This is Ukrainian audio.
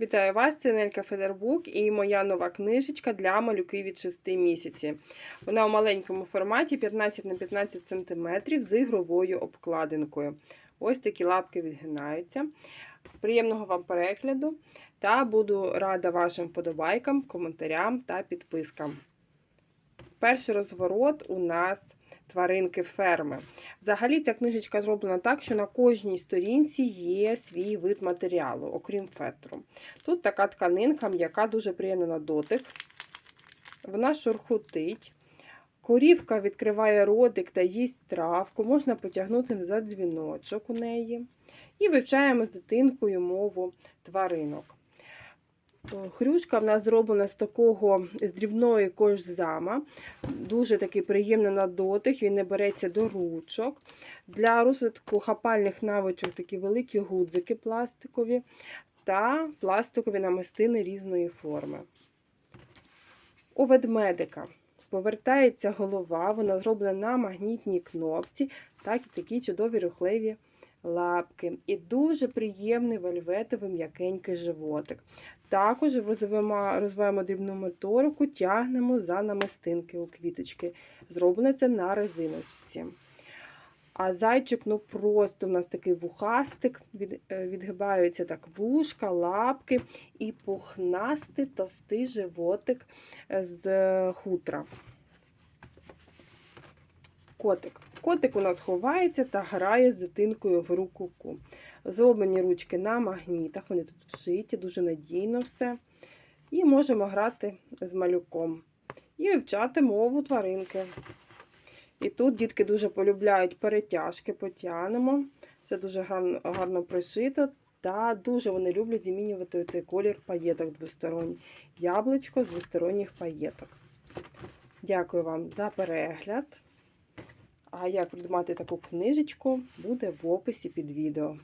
Вітаю вас, це Нелька Федербук і моя нова книжечка для малюків від 6 місяців. Вона у маленькому форматі 15 на 15 см з ігровою обкладинкою. Ось такі лапки відгинаються. Приємного вам перегляду та буду рада вашим вподобайкам, коментарям та підпискам. Перший розворот у нас тваринки ферми. Взагалі, ця книжечка зроблена так, що на кожній сторінці є свій вид матеріалу, окрім фетру. Тут така тканинка, м'яка, дуже приємна на дотик. Вона шурхутить. Корівка відкриває ротик та їсть травку, можна потягнути за дзвіночок у неї. І вивчаємо з дитинкою мову тваринок. Хрюшка в нас зроблена з такого з дрібної кожзама. Дуже такий приємний на дотик, він не береться до ручок. Для розвитку хапальних навичок такі великі гудзики пластикові та пластикові намистини різної форми. У ведмедика повертається голова, вона зроблена на магнітній кнопці, так і такі чудові рухливі лапки. І дуже приємний вельветовий м'якенький животик. Також розвиваємо, розвиваємо дрібну моторику, тягнемо за намистинки у квіточки. Зроблено це на резиночці. А зайчик, ну просто в нас такий вухастик, від, відгибаються так вушка, лапки і пухнастий товстий животик з хутра. Котик. Котик у нас ховається та грає з дитинкою в руку. Зроблені ручки на магнітах, вони тут вшиті, дуже надійно все. І можемо грати з малюком. І вивчати мову тваринки. І тут дітки дуже полюбляють перетяжки, потягнемо. Все дуже гарно, гарно пришито. Та дуже вони люблять змінювати цей колір паєток двосторонній. Яблучко з двосторонніх паєток. Дякую вам за перегляд. А як придбати таку книжечку, буде в описі під відео.